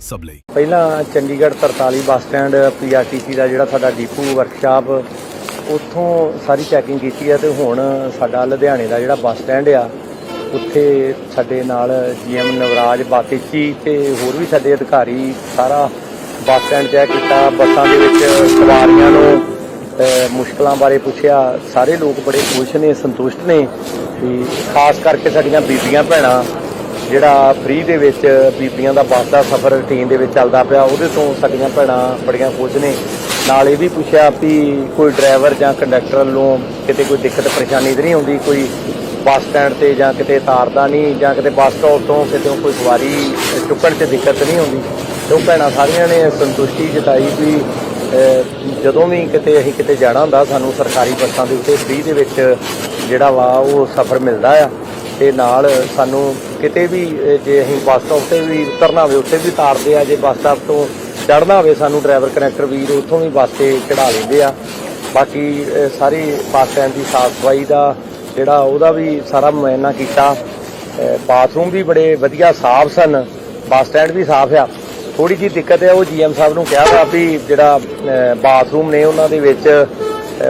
ਸਭ ਲਈ। ਪਹਿਲਾਂ ਚੰਡੀਗੜ੍ਹ 43 ਬੱਸ ਸਟੈਂਡ ਪੀਆਰਟੀਸੀ ਦਾ ਜਿਹੜਾ ਸਾਡਾ ਡੀਪੂ ਵਰਕਸ਼ਾਪ ਉੱਥੋਂ ਸਾਰੀ ਚੈਕਿੰਗ ਕੀਤੀ ਹੈ ਤੇ ਹੁਣ ਸਾਡਾ ਲੁਧਿਆਣੇ ਦਾ ਜਿਹੜਾ ਬੱਸ ਸਟੈਂਡ ਆ, ਉੱਥੇ ਸਾਡੇ ਨਾਲ ਜੀਐਮ ਨਵਰਾਜ ਬਾਤੀਚੀ ਤੇ ਹੋਰ ਵੀ ਸਾਡੇ ਅਧਿਕਾਰੀ ਸਾਰਾ ਬੱਸ ਸਟੈਂਡ ਚੈੱਕ ਕੀਤਾ, ਬੱਸਾਂ ਦੇ ਵਿੱਚ ਸਵਾਰੀਆਂ ਨੂੰ ਮੁਸ਼ਕਲਾਂ ਬਾਰੇ ਪੁੱਛਿਆ। ਸਾਰੇ ਲੋਕ ਬੜੇ ਖੁਸ਼ ਨੇ, ਸੰਤੁਸ਼ਟ ਨੇ ਵੀ ਖਾਸ ਕਰਕੇ ਸਾਡੀਆਂ ਬੀਬੀਆਂ, ਭੈਣਾਂ ਜਿਹੜਾ ਫ੍ਰੀ ਦੇ ਵਿੱਚ ਬੀਬੀਆਂ ਦਾ ਬੱਸ ਦਾ ਸਫ਼ਰ ਰੂਟੀਨ ਦੇ ਵਿੱਚ ਚੱਲਦਾ ਪਿਆ, ਉਹਦੇ ਤੋਂ ਸਾਡੀਆਂ ਭੈਣਾਂ ਬੜੀਆਂ ਖੁਸ਼ ਨੇ। ਨਾਲ ਇਹ ਵੀ ਪੁੱਛਿਆ ਵੀ ਕੋਈ ਡਰਾਈਵਰ ਜਾਂ ਕੰਡਕਟਰ ਵੱਲੋਂ ਕਿਤੇ ਕੋਈ ਦਿੱਕਤ ਪਰੇਸ਼ਾਨੀ ਤਾਂ ਨਹੀਂ ਆਉਂਦੀ? ਕੋਈ ਬੱਸ ਸਟੈਂਡ ਤੇ ਜਾਂ ਕਿਤੇ ਤਾਰਦਾ ਨਹੀਂ, ਜਾਂ ਕਿਤੇ ਬੱਸ ਸਟਾਪ ਤੋਂ ਕਿਤੇ ਕੋਈ ਸਵਾਰੀ ਚੁੱਕਣ 'ਚ ਦਿੱਕਤ ਨਹੀਂ ਆਉਂਦੀ? ਤੇ ਉਹ ਭੈਣਾਂ ਸਾਰੀਆਂ ਨੇ ਸੰਤੁਸ਼ਟੀ ਜਤਾਈ ਵੀ ਜਦੋਂ ਵੀ ਕਿਤੇ ਅਸੀਂ ਕਿਤੇ ਜਾਣਾ ਹੁੰਦਾ, ਸਾਨੂੰ ਸਰਕਾਰੀ ਬੱਸਾਂ ਦੇ ਉੱਤੇ ਫ੍ਰੀ ਦੇ ਵਿੱਚ ਜਿਹੜਾ ਵਾ ਉਹ ਸਫ਼ਰ ਮਿਲਦਾ ਆ। ਤੇ ਨਾਲ ਸਾਨੂੰ ਕਿਤੇ ਵੀ ਜੇ ਅਸੀਂ ਬੱਸ ਸਟਾਪ ਤੇ ਵੀ ਉਤਰਨਾ ਹੋਵੇ ਉੱਥੇ ਵੀ ਤਾਰਦੇ ਆ ਜੇ ਬੱਸ ਸਟਾਪ ਤੋਂ ਚੜ੍ਹਨਾ ਹੋਵੇ ਸਾਨੂੰ ਡਰਾਈਵਰ ਕਨੈਕਟਰ ਵੀਰ ਉੱਥੋਂ ਵੀ ਬੱਸ ਤੇ ਚੜਾ ਲੈਂਦੇ ਆ। ਬਾਕੀ ਅਹ, ਸਾਰੀ ਬੱਸ ਸਟੈਂਡ ਦੀ ਸਾਫ਼ ਸਫ਼ਾਈ ਦਾ ਜਿਹੜਾ ਉਹਦਾ ਵੀ ਸਾਰਾ ਮੁਆਇਨਾ ਕੀਤਾ। ਬਾਥਰੂਮ ਵੀ ਬੜੇ ਵਧੀਆ ਸਾਫ਼ ਸਨ ਬੱਸ ਸਟੈਂਡ ਵੀ ਸਾਫ਼ ਆ। ਥੋੜੀ ਜੀ ਦਿੱਕਤ ਹੈ ਉਹ ਜੀਐਮ ਸਾਹਿਬ ਨੂੰ ਕਿਹਾ ਵਾ ਵੀ ਜਿਹੜਾ ਬਾਥਰੂਮ ਨੇ ਉਹਨਾਂ ਦੇ ਵਿੱਚ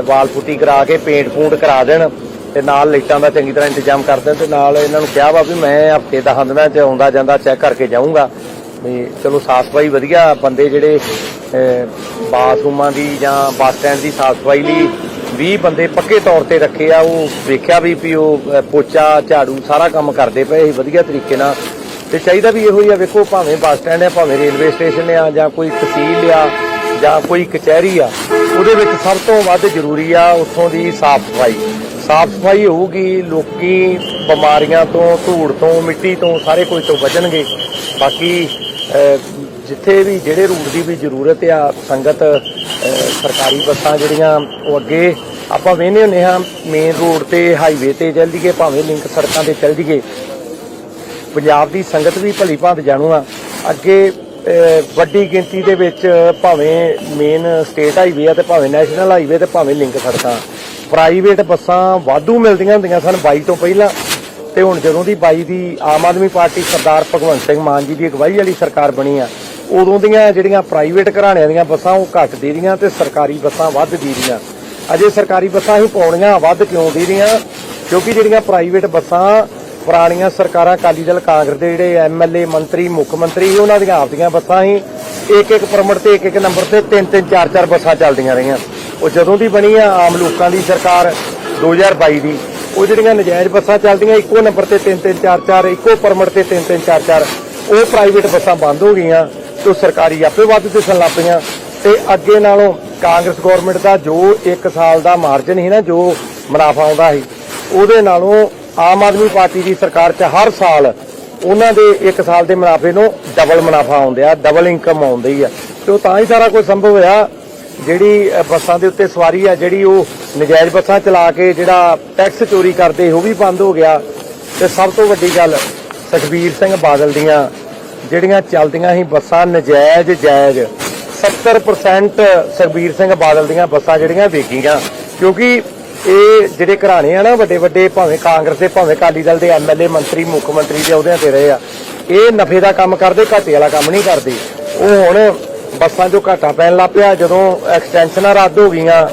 ਵਾਲ ਪੁੱਟੀ ਕਰਾ ਕੇ ਪੇਂਟ ਪੂੰਟ ਕਰਾ ਦੇਣ। ਤੇ ਨਾਲ ਲਾਈਟਾਂ ਦਾ ਚੰਗੀ ਤਰ੍ਹਾਂ ਇੰਤਜ਼ਾਮ ਕਰ ਦੇਣ ਤੇ ਨਾਲ ਇਹਨਾਂ ਨੂੰ ਕਿਹਾ ਵਾ ਵੀ ਮੈਂ ਹਫ਼ਤੇ 10 ਦਿਨਾਂ 'ਚ ਆਉਂਦਾ ਜਾਂਦਾ ਚੈੱਕ ਕਰਕੇ ਜਾਊਂਗਾ। ਵੀ ਚਲੋ ਸਾਫ਼ ਸਫ਼ਾਈ ਵਧੀਆ, ਬੰਦੇ ਜਿਹੜੇ ਬਾਥਰੂਮਾਂ ਦੀ ਜਾਂ ਬੱਸ ਸਟੈਂਡ ਦੀ ਸਾਫ਼ ਸਫ਼ਾਈ ਲਈ 20 ਬੰਦੇ ਪੱਕੇ ਤੌਰ ਤੇ ਰੱਖੇ ਆ, ਉਹ ਵੇਖਿਆ ਵੀ ਵੀ ਉਹ ਪੋਚਾ, ਝਾੜੂ ਸਾਰਾ ਕੰਮ ਕਰਦੇ ਪਏ ਸੀ ਵਧੀਆ ਤਰੀਕੇ ਨਾਲ। ਤੇ ਚਾਹੀਦਾ ਵੀ ਇਹੋ ਹੀ ਆ, ਵੇਖੋ ਭਾਵੇਂ ਬੱਸ ਸਟੈਂਡ ਆ, ਭਾਵੇਂ ਰੇਲਵੇ ਸਟੇਸ਼ਨ ਆ ਜਾਂ ਕੋਈ ਤਹਿਸੀਲ ਆ ਜਾਂ ਕੋਈ ਕਚਹਿਰੀ ਆ ਉਹਦੇ ਵਿੱਚ ਸਭ ਤੋਂ ਵੱਧ ਜ਼ਰੂਰੀ ਆ ਉੱਥੋਂ ਦੀ ਸਾਫ਼ ਸਫ਼ਾਈ। ਸਾਫ਼ ਸਫ਼ਾਈ ਹੋਊਗੀ, ਲੋਕੀ ਬਿਮਾਰੀਆਂ ਤੋਂ, ਧੂੜ ਤੋਂ, ਮਿੱਟੀ ਤੋਂ ਸਾਰੇ ਕੁਝ ਤੋਂ ਬਚਣਗੇ ਬਾਕੀ ਜਿੱਥੇ ਵੀ ਜਿਹੜੇ ਰੂਟ ਦੀ ਵੀ ਜ਼ਰੂਰਤ ਆ, ਸੰਗਤ ਸਰਕਾਰੀ ਬੱਸਾਂ ਜਿਹੜੀਆਂ, ਉਹ ਅੱਗੇ ਆਪਾਂ ਵੇਖਦੇ ਹੁੰਦੇ ਹਾਂ ਮੇਨ ਰੋਡ ਤੇ ਹਾਈਵੇ ਤੇ ਚੱਲ ਜੀਏ ਭਾਵੇਂ ਲਿੰਕ ਸੜਕਾਂ ਤੇ ਚੱਲ ਜੀਏ ਪੰਜਾਬ ਦੀ ਸੰਗਤ ਵੀ ਭਲੀ ਭਾਂਤ ਜਾਣੂ ਆ। ਅੱਗੇ ਵੱਡੀ ਗਿਣਤੀ ਦੇ ਵਿੱਚ ਭਾਵੇਂ ਮੇਨ ਸਟੇਟ ਹਾਈਵੇ ਆ ਤੇ ਭਾਵੇਂ ਨੈਸ਼ਨਲ ਹਾਈਵੇ ਤੇ ਭਾਵੇਂ ਲਿੰਕ ਸੜਕਾਂ। ਪ੍ਰਾਈਵੇਟ ਬੱਸਾਂ ਵਾਧੂ ਮਿਲਦੀਆਂ ਹੁੰਦੀਆਂ ਸਨ 22 ਤੋਂ ਪਹਿਲਾਂ। ਤੇ ਹੁਣ ਜਦੋਂ ਦੀ 22 ਦੀ ਆਮ ਆਦਮੀ ਪਾਰਟੀ ਸਰਦਾਰ ਭਗਵੰਤ ਸਿੰਘ ਮਾਨ ਜੀ ਦੀ ਅਗਵਾਈ ਵਾਲੀ ਸਰਕਾਰ ਬਣੀ ਆ, ਉਦੋਂ ਦੀਆਂ ਜਿਹੜੀਆਂ ਪ੍ਰਾਈਵੇਟ ਘਰਾਣਿਆਂ ਦੀਆਂ ਬੱਸਾਂ ਉਹ ਘੱਟ ਦੇ ਰਹੀਆਂ ਤੇ ਸਰਕਾਰੀ ਬੱਸਾਂ ਵੱਧ ਦੇ ਰਹੀਆਂ। ਅਜੇ ਸਰਕਾਰੀ ਬੱਸਾਂ ਹੀ ਪਾਉਣੀਆਂ ਵੱਧ ਕਿਉਂ ਦੇ ਰਹੀਆਂ? ਕਿਉਂਕਿ ਜਿਹੜੀਆਂ ਪ੍ਰਾਈਵੇਟ ਬੱਸਾਂ ਪੁਰਾਣੀਆਂ ਸਰਕਾਰਾਂ ਅਕਾਲੀ ਦਲ ਕਾਂਗਰਸ ਦੇ ਜਿਹੜੇ ਐਮਐਲਏ ਮੰਤਰੀ ਮੁੱਖ ਮੰਤਰੀ ਸੀ, ਉਹਨਾਂ ਦੀਆਂ ਆਪਦੀਆਂ ਬੱਸਾਂ ਹੀ ਇੱਕ ਇੱਕ ਪਰਮਿਟ ਤੇ ਇੱਕ ਇੱਕ ਨੰਬਰ ਤੇ ਤਿੰਨ ਤਿੰਨ ਚਾਰ ਚਾਰ ਬੱਸਾਂ ਚੱਲਦੀਆਂ ਰਹੀਆਂ। ਉਹ ਜਦੋਂ ਦੀ ਬਣੀ ਆ ਆਮ ਲੋਕਾਂ ਦੀ ਸਰਕਾਰ 2022 ਦੀ ਉਹ ਜਿਹੜੀਆਂ ਨਜਾਇਜ਼ ਬੱਸਾਂ ਚੱਲਦੀਆਂ ਇੱਕੋ ਨੰਬਰ ਤੇ ਤਿੰਨ ਤਿੰਨ ਚਾਰ ਚਾਰ ਇੱਕੋ ਪਰਮਿਟ ਤੇ ਤਿੰਨ ਤਿੰਨ ਚਾਰ ਚਾਰ ਉਹ ਪ੍ਰਾਈਵੇਟ ਬੱਸਾਂ ਬੰਦ ਹੋ ਗਈਆਂ ਤੇ ਉਹ ਸਰਕਾਰੀ ਆਪੇ ਵੱਧ ਦਿਸਣ ਲੱਗ ਪਈਆਂ। ਤੇ ਅੱਗੇ ਨਾਲੋਂ ਕਾਂਗਰਸ ਗਵਰਨਮੈਂਟ ਦਾ ਜੋ 1 ਸਾਲ ਦਾ ਮਾਰਜਨ ਸੀ ਨਾ ਜੋ ਮੁਨਾਫਾ ਆਉਂਦਾ ਸੀ ਉਹਦੇ ਨਾਲੋਂ ਆਮ ਆਦਮੀ ਪਾਰਟੀ ਦੀ ਸਰਕਾਰ 'ਚ ਹਰ ਸਾਲ ਉਹਨਾਂ ਦੇ 1 ਸਾਲ ਦੇ ਮੁਨਾਫੇ ਨੂੰ ਡਬਲ ਮੁਨਾਫਾ ਆਉਂਦਿਆ ਡਬਲ ਇਨਕਮ ਆਉਂਦੀ ਆ। ਤੇ ਉਹ ਤਾਂ ਹੀ ਸਾਰਾ ਕੁਝ ਸੰਭਵ ਹੋਇਆ। ਜਿਹੜੀ ਬੱਸਾਂ ਦੇ ਉੱਤੇ ਸਵਾਰੀ ਆ, ਜਿਹੜੀ ਉਹ ਨਜਾਇਜ਼ ਬੱਸਾਂ ਚਲਾ ਕੇ ਜਿਹੜਾ ਟੈਕਸ ਚੋਰੀ ਕਰਦੇ, ਉਹ ਵੀ ਬੰਦ ਹੋ ਗਿਆ। ਤੇ ਸਭ ਤੋਂ ਵੱਡੀ ਗੱਲ ਸੁਖਬੀਰ ਸਿੰਘ ਬਾਦਲ ਦੀਆਂ, ਜਿਹੜੀਆਂ ਚੱਲਦੀਆਂ ਸੀ ਬੱਸਾਂ ਨਜਾਇਜ਼, ਜਾਇਜ਼ 70% ਸੁਖਬੀਰ ਸਿੰਘ ਬਾਦਲ ਦੀਆਂ ਬੱਸਾਂ ਜਿਹੜੀਆਂ ਵੇਚੀਆਂ। ਕਿਉਂਕਿ ਇਹ ਜਿਹੜੇ ਘਰਾਣੇ ਆ ਨਾ ਵੱਡੇ ਵੱਡੇ, ਭਾਵੇਂ ਕਾਂਗਰਸ ਦੇ, ਭਾਵੇਂ ਅਕਾਲੀ ਦਲ ਦੇ ਐਮਐਲਏ ਮੰਤਰੀ, ਮੁੱਖ ਮੰਤਰੀ ਦੇ ਅਹੁਦਿਆਂ ਤੇ ਰਹੇ ਆ, ਇਹ ਨਫੇ ਦਾ ਕੰਮ ਕਰਦੇ, ਘਾਟੇ ਵਾਲਾ ਕੰਮ ਨਹੀਂ ਕਰਦੇ। ਉਹ ਹੁਣ ਬੱਸਾਂ 'ਚੋਂ ਘਾਟਾ ਪੈਣ ਲੱਗ ਪਿਆ, ਜਦੋਂ ਐਕਸਟੈਂਸ਼ਨਾਂ ਰੱਦ ਹੋ ਗਈਆਂ,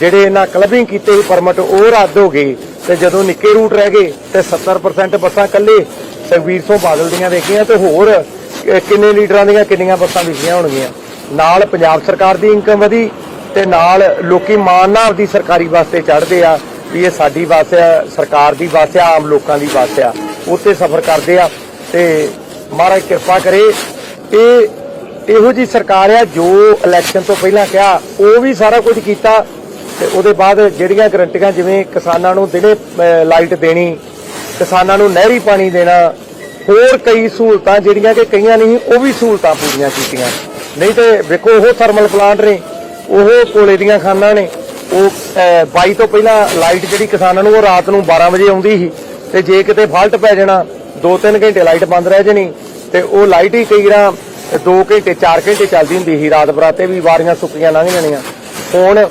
ਜਿਹੜੇ ਇਹਨਾਂ ਕਲਬਿੰਗ ਕੀਤੇ ਸੀ ਪਰਮਿਟ ਉਹ ਰੱਦ ਹੋ ਗਏ, ਤੇ ਜਦੋਂ ਨਿੱਕੇ ਰੂਟ ਰਹਿ ਗਏ, ਤੇ 70% ਬੱਸਾਂ ਕੱਲੇ ਸੁਖਬੀਰ ਸਿੰਘ ਬਾਦਲ ਦੀਆਂ ਵੇਖੀਆਂ, ਤੇ ਹੋਰ ਕਿੰਨੇ ਲੀਡਰਾਂ ਦੀਆਂ ਕਿੰਨੀਆਂ ਬੱਸਾਂ ਵਿਕੀਆਂ ਹੋਣਗੀਆਂ। ਨਾਲ ਪੰਜਾਬ ਸਰਕਾਰ ਦੀ ਇਨਕਮ ਵਧੀ ਤੇ ਨਾਲ ਲੋਕੀ ਮਾਣ ਨਾਲ ਦੀ ਸਰਕਾਰੀ ਬੱਸ ਤੇ ਚੜ੍ਹਦੇ ਆ ਵੀ ਇਹ ਸਾਡੀ ਬੱਸ ਆ, ਸਰਕਾਰ ਦੀ ਬੱਸ ਆ, ਆਮ ਲੋਕਾਂ ਦੀ ਬੱਸ ਆ। ਉੱਤੇ ਸਫ਼ਰ ਕਰਦੇ ਆ ਤੇ ਮਹਾਰਾਜ ਕਿਰਪਾ ਕਰੇ। ਇਹ ਇਹੋ ਜੀ ਸਰਕਾਰ ਆ ਜੋ ਇਲੈਕਸ਼ਨ ਤੋਂ ਪਹਿਲਾਂ ਕਿਹਾ, ਉਹ ਵੀ ਸਾਰਾ ਕੁਝ ਕੀਤਾ ਤੇ ਉਹਦੇ ਬਾਅਦ ਜਿਹੜੀਆਂ ਗਰੰਟੀਆਂ ਜਿਵੇਂ ਕਿਸਾਨਾਂ ਨੂੰ ਦਿਨੇ ਲਾਈਟ ਦੇਣੀ, ਕਿਸਾਨਾਂ ਨੂੰ ਨਹਿਰੀ ਪਾਣੀ ਦੇਣਾ, ਹੋਰ ਕਈ ਸਹੂਲਤਾਂ ਜਿਹੜੀਆਂ ਕਿ ਕਈਆਂ ਨਹੀਂ ਉਹ ਵੀ ਸਹੂਲਤਾਂ ਪੂਰੀਆਂ ਕੀਤੀਆਂ। ਨਹੀਂ ਤੇ ਵੇਖੋ ਉਹ ਥਰਮਲ ਪਲਾਂਟ ਨੇ। ਉਹ ਕੋਲੇ ਦੀਆਂ ਖਾਨਾਂ ਨੇ। ਉਹ ਅਹ, 22 ਤੋਂ ਪਹਿਲਾਂ ਲਾਈਟ ਜਿਹੜੀ ਕਿਸਾਨਾਂ ਨੂੰ ਉਹ ਰਾਤ ਨੂੰ 12 ਵਜੇ ਆਉਂਦੀ ਸੀ। ਤੇ ਜੇ ਕਿਤੇ ਫਾਲਟ ਪੈ ਜਾਣਾ 2-3 ਘੰਟੇ ਲਾਈਟ ਬੰਦ ਰਹਿ ਜਾਣੀ ਤੇ ਉਹ ਲਾਈਟ ਹੀ ਕਈ ਰਾਂ 2 ਘੰਟੇ 4 ਘੰਟੇ ਚੱਲਦੀ ਹੁੰਦੀ ਸੀ। ਰਾਤ ਬਰਾਤੇ ਵੀ ਵਾਰੀਆਂ ਸੁੱਕੀਆਂ ਲੰਘ ਜਾਣੀਆਂ। ਹੁਣ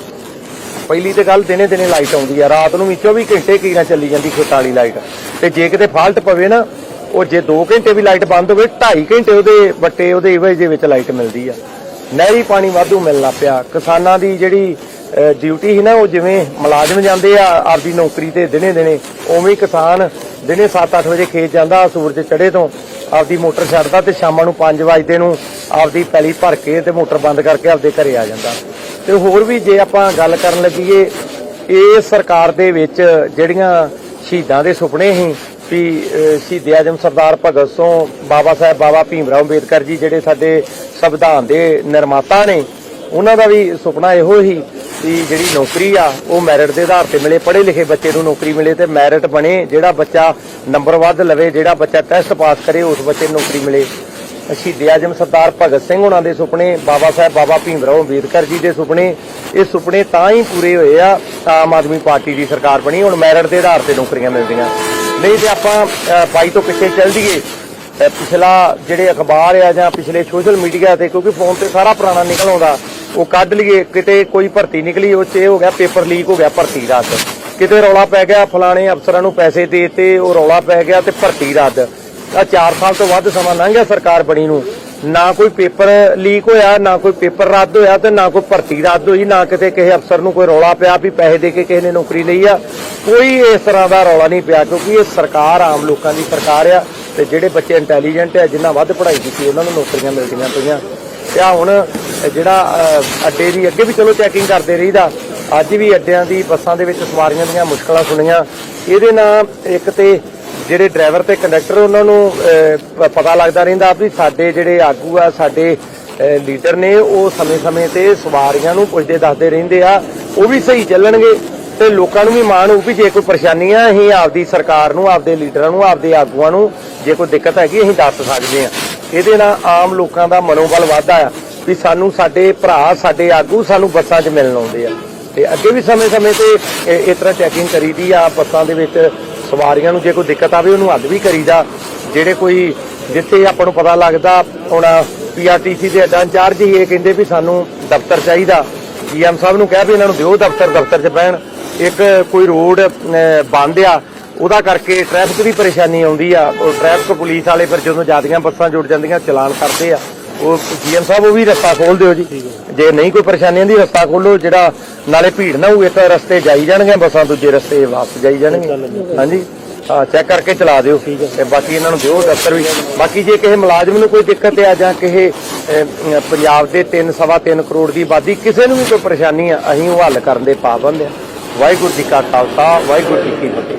ਪਹਿਲੀ ਤੇ ਗੱਲ ਦਿਨੇ ਦਿਨੇ ਲਾਈਟ ਆਉਂਦੀ ਆ। ਰਾਤ ਨੂੰ ਵੀ 24 ਘੰਟੇ ਕੀਰਾਂ ਚੱਲੀ ਜਾਂਦੀ ਖੇਤਾਂ ਵਾਲੀ ਲਾਈਟ। ਤੇ ਜੇ ਕਿਤੇ ਫਾਲਟ ਪਵੇ ਨਾ ਉਹ ਜੇ 2 ਘੰਟੇ ਵੀ ਲਾਈਟ ਬੰਦ ਹੋਵੇ 2.5 ਘੰਟੇ ਉਹਦੇ ਵੱਟੇ ਉਹਦੇ ਇਵਜ ਦੇ ਵਿੱਚ ਲਾਈਟ ਮਿਲਦੀ ਆ। ਨਹਿਰੀ ਪਾਣੀ ਵਾਧੂ ਮਿਲਣਾ ਪਿਆ। ਕਿਸਾਨਾਂ ਦੀ ਜਿਹੜੀ ਡਿਊਟੀ ਸੀ ਨਾ, ਉਹ ਜਿਵੇਂ ਮੁਲਾਜ਼ਮ ਜਾਂਦੇ ਆ, ਆਪਦੀ ਨੌਕਰੀ ਤੇ ਦਿਨੇ ਦਿਨੇ, ਉਵੇਂ ਕਿਸਾਨ ਦਿਨੇ 7-8 ਵਜੇ ਖੇਤ ਜਾਂਦਾ, ਸੂਰਜ ਚੜੇ ਤੋਂ, ਆਪਦੀ ਮੋਟਰ ਛੱਡਦਾ ਤੇ ਸ਼ਾਮਾਂ ਨੂੰ 5 ਵਜੇ ਨੂੰ ਆਪਦੀ ਪੈਲੀ ਭਰ ਕੇ ਤੇ ਮੋਟਰ ਬੰਦ ਕਰਕੇ ਆਪਦੇ ਘਰੇ ਆ ਜਾਂਦਾ। ਤੇ ਹੋਰ ਵੀ ਜੇ ਆਪਾਂ ਗੱਲ ਕਰਨ ਲੱਗੀਏ ਇਹ ਸਰਕਾਰ ਦੇ ਵਿੱਚ ਜਿਹੜੀਆਂ ਸ਼ਹੀਦਾਂ ਦੇ ਸੁਪਨੇ ਸੀ ਵੀ ਸ਼ਹੀਦ ਆਜਮ ਸਰਦਾਰ ਭਗਤ ਸਿੰਘ, ਬਾਬਾ ਸਾਹਿਬ, ਬਾਬਾ ਭੀਮ ਰਾਓ ਅੰਬੇਦਕਰ ਜੀ ਜਿਹੜੇ ਸਾਡੇ ਸੰਵਿਧਾਨ ਦੇ ਨਿਰਮਾਤਾ ਨੇ, ਉਹਨਾਂ ਦਾ ਵੀ ਸੁਪਨਾ ਇਹੋ ਹੀ ਕਿ ਜਿਹੜੀ ਨੌਕਰੀ ਆ, ਉਹ ਮੈਰਿਟ ਦੇ ਆਧਾਰ ਤੇ ਮਿਲੇ, ਪੜ੍ਹੇ ਲਿਖੇ ਬੱਚੇ ਨੂੰ ਨੌਕਰੀ ਮਿਲੇ ਤੇ ਮੈਰਿਟ ਬਣੇ, ਜਿਹੜਾ ਬੱਚਾ ਨੰਬਰ ਵੱਧ ਲਵੇ, ਜਿਹੜਾ ਬੱਚਾ ਟੈਸਟ ਪਾਸ ਕਰੇ, ਉਸ ਬੱਚੇ ਨੂੰ ਨੌਕਰੀ ਮਿਲੇ। ਸ਼ਹੀਦ ਆਜਮ ਸਰਦਾਰ ਭਗਤ ਸਿੰਘ ਉਹਨਾਂ ਦੇ ਸੁਪਨੇ, ਬਾਬਾ ਸਾਹਿਬ, ਬਾਬਾ ਭੀਮ ਰਾਓ ਅੰਬੇਦਕਰ ਜੀ ਦੇ ਸੁਪਨੇ, ਇਹ ਸੁਪਨੇ ਤਾਂ ਹੀ ਪੂਰੇ ਹੋਏ ਆ ਆਮ ਆਦਮੀ ਪਾਰਟੀ ਦੀ ਸਰਕਾਰ ਬਣੀ, ਹੁਣ ਮੈਰਿਟ ਦੇ ਆਧਾਰ ਤੇ ਨੌਕਰੀਆਂ ਮਿਲਦੀਆਂ। ਨਹੀਂ ਤੇ ਆਪਾਂ ਅ, ਤੋਂ ਪਿੱਛੇ ਚੱਲ ਜੀਏ ਪਿਛਲਾ ਜਿਹੜੇ ਅਖਬਾਰ ਆ ਜਾਂ ਪਿਛਲੇ ਸੋਸ਼ਲ ਮੀਡੀਆ ਤੇ ਕਿਉਂਕਿ ਫੋਨ ਤੇ ਸਾਰਾ ਪੁਰਾਣਾ ਨਿਕਲ ਆਉਂਦਾ ਉਹ ਕੱਢ ਲਈਏ। ਕਿਤੇ ਕੋਈ ਭਰਤੀ ਨਿਕਲੀ ਉਹ ਚ ਇਹ ਹੋ ਗਿਆ ਪੇਪਰ ਲੀਕ ਹੋ ਗਿਆ ਭਰਤੀ ਰੱਦ। ਕਿਤੇ ਰੌਲਾ ਪੈ ਗਿਆ ਫਲਾਣੇ ਅਫਸਰਾਂ ਨੂੰ ਪੈਸੇ ਦੇ ਤੇ ਉਹ ਰੌਲਾ ਪੈ ਗਿਆ ਤੇ ਭਰਤੀ ਰੱਦ। ਆ 4 ਸਾਲ ਤੋਂ ਵੱਧ ਸਮਾਂ ਲੰਘ ਗਿਆ ਸਰਕਾਰ ਬਣੀ ਨੂੰ। ਨਾ ਕੋਈ ਪੇਪਰ ਲੀਕ ਹੋਇਆ, ਨਾ ਕੋਈ ਪੇਪਰ ਰੱਦ ਹੋਇਆ ਤੇ ਨਾ ਕੋਈ ਭਰਤੀ ਰੱਦ ਹੋਈ, ਨਾ ਕਿਤੇ ਕਿਸੇ ਅਫਸਰ ਨੂੰ ਕੋਈ ਰੌਲਾ ਪਿਆ ਵੀ ਪੈਸੇ ਦੇ ਕੇ ਕਿਸੇ ਨੇ ਨੌਕਰੀ ਲਈ ਆ। ਕੋਈ ਇਸ ਤਰ੍ਹਾਂ ਦਾ ਰੌਲਾ ਨਹੀਂ ਪਿਆ ਕਿਉਂਕਿ ਇਹ ਸਰਕਾਰ ਆਮ ਲੋਕਾਂ ਦੀ ਸਰਕਾਰ ਆ ਤੇ ਜਿਹੜੇ ਬੱਚੇ ਇੰਟੈਲੀਜੈਂਟ ਆ, ਜਿਨ੍ਹਾਂ ਵੱਧ ਪੜ੍ਹਾਈ ਕੀਤੀ ਉਹਨਾਂ ਨੂੰ ਨੌਕਰੀਆਂ ਮਿਲਦੀਆਂ ਪਈਆਂ। ਤੇ ਆ ਹੁਣ ਜਿਹੜਾ ਅੱਡੇ ਦੀ ਅੱਗੇ ਵੀ ਚਲੋ ਚੈਕਿੰਗ ਕਰਦੇ ਰਹੀਦਾ। ਅੱਜ ਵੀ ਅੱਡਿਆਂ ਦੀ ਬੱਸਾਂ ਦੇ ਵਿੱਚ ਸਵਾਰੀਆਂ ਦੀਆਂ ਮੁਸ਼ਕਲਾਂ ਸੁਣੀਆਂ। ਇਹਦੇ ਨਾਲ ਇੱਕ ਤੇ ਜਿਹੜੇ ਡਰਾਈਵਰ ਤੇ ਕੰਡਕਟਰ ਉਹਨਾਂ ਨੂੰ ਪਤਾ ਲੱਗਦਾ ਰਹਿੰਦਾ ਵੀ ਸਾਡੇ ਜਿਹੜੇ ਆਗੂ ਆ, ਸਾਡੇ ਲੀਡਰ ਨੇ, ਉਹ ਸਮੇਂ-ਸਮੇਂ ਤੇ ਸਵਾਰੀਆਂ ਨੂੰ ਪੁੱਛਦੇ, ਦੱਸਦੇ ਰਹਿੰਦੇ ਆ, ਉਹ ਵੀ ਸਹੀ ਚੱਲਣਗੇ ਤੇ ਲੋਕਾਂ ਨੂੰ ਵੀ ਮਾਣ ਹੋਊ ਵੀ ਜੇ ਕੋਈ ਪਰੇਸ਼ਾਨੀ ਆ, ਅਸੀਂ ਆਪਦੀ ਸਰਕਾਰ ਨੂੰ, ਆਪਦੇ ਲੀਡਰਾਂ ਨੂੰ, ਆਪਦੇ ਆਗੂਆਂ ਨੂੰ, ਜੇ ਕੋਈ ਦਿੱਕਤ ਹੈਗੀ, ਅਸੀਂ ਦੱਸ ਸਕਦੇ ਆ ਇਹਦੇ ਨਾਲ ਆਮ ਲੋਕਾਂ ਦਾ ਮਨੋਬਲ ਵਧਦਾ ਆ ਵੀ ਸਾਨੂੰ ਸਾਡੇ ਭਰਾ, ਸਾਡੇ ਆਗੂ ਸਾਨੂੰ ਬੱਸਾਂ 'ਚ ਮਿਲਣ ਆਉਂਦੇ ਆ। ਤੇ ਅੱਗੇ ਵੀ ਸਮੇਂ-ਸਮੇਂ ਤੇ ਇਸ ਤਰ੍ਹਾਂ ਚੈਕਿੰਗ ਕਰੀਦੀ ਆ, ਬੱਸਾਂ ਦੇ ਵਿੱਚ ਸਵਾਰੀਆਂ ਨੂੰ ਜੇ ਕੋਈ ਦਿੱਕਤ ਆਵੇ, ਉਹਨੂੰ ਹੱਲ ਵੀ ਕਰੀਦਾ। ਜਿਹੜੇ ਕੋਈ ਜਿੱਥੇ ਆਪਾਂ ਨੂੰ ਪਤਾ ਲੱਗਦਾ, ਹੁਣ ਪੀਆਰਟੀਸੀ ਦੇ ਅੱਡਾ ਇੰਚਾਰਜ ਹੀ ਇਹ ਕਹਿੰਦੇ ਵੀ ਸਾਨੂੰ ਦਫ਼ਤਰ ਚਾਹੀਦਾ। ਜੀਐਮ ਸਾਹਿਬ ਨੂੰ ਕਹਿ ਵੀ ਇਹਨਾਂ ਨੂੰ ਦਿਓ ਦਫ਼ਤਰ ਦਫ਼ਤਰ 'ਚ ਬਹਿਣ। ਇੱਕ ਕੋਈ ਰੋਡ ਬੰਦ ਆ, ਉਹਦਾ ਕਰਕੇ ਟ੍ਰੈਫਿਕ ਦੀ ਪਰੇਸ਼ਾਨੀ ਆਉਂਦੀ ਆ। ਉਹ ਟ੍ਰੈਫਿਕ ਪੁਲਿਸ ਵਾਲੇ ਫਿਰ ਜਦੋਂ ਜਿਆਦੀਆਂ ਬੱਸਾਂ ਜੁੜ ਜਾਂਦੀਆਂ, ਚਲਾਨ ਕਰਦੇ ਆ। ਉਹ ਜੀਐਮ ਸਾਹਿਬ, ਉਹ ਵੀ ਰਸਤਾ ਖੋਲ ਦਿਓ ਜੀ। ਜੇ ਨਹੀਂ ਕੋਈ ਪਰੇਸ਼ਾਨੀ ਆਂਦੀ ਰਸਤਾ ਖੋਲੋ, ਜਿਹੜਾ ਨਾਲੇ ਭੀੜ ਨਾ ਹੋਊ, ਇੱਕ ਰਸਤੇ ਜਾਈ ਜਾਣਗੇ, ਬੱਸਾਂ ਦੂਜੇ ਰਸਤੇ ਵਾਪਸ ਜਾਈ ਜਾਣਗੇ। ਹਾਂਜੀ? ਹਾਂ, ਚੈੱਕ ਕਰਕੇ ਚਲਾ ਦਿਓ। ਤੇ ਬਾਕੀ ਇਹਨਾਂ ਨੂੰ ਦਿਓ ਦਫ਼ਤਰ ਵੀ। ਬਾਕੀ ਜੇ ਕਿਸੇ ਮੁਲਾਜ਼ਮ ਨੂੰ ਕੋਈ ਦਿੱਕਤ ਆ ਜਾਂ ਕਿਸੇ ਪੰਜਾਬ ਦੇ 3 ਸਵਾ 3 ਕਰੋੜ ਦੀ ਆਬਾਦੀ, ਕਿਸੇ ਨੂੰ ਵੀ ਕੋਈ ਪਰੇਸ਼ਾਨੀ ਆ, ਅਸੀਂ ਉਹ ਹੱਲ ਕਰਨ ਦੇ ਪਾਬੰਦ ਆ। ਵਾਹਿਗੁਰੂ ਜੀ ਕਾ ਖਾਲਸਾ, ਵਾਹਿਗੁਰੂ ਜੀ ਕੀ ਫਤਿਹ।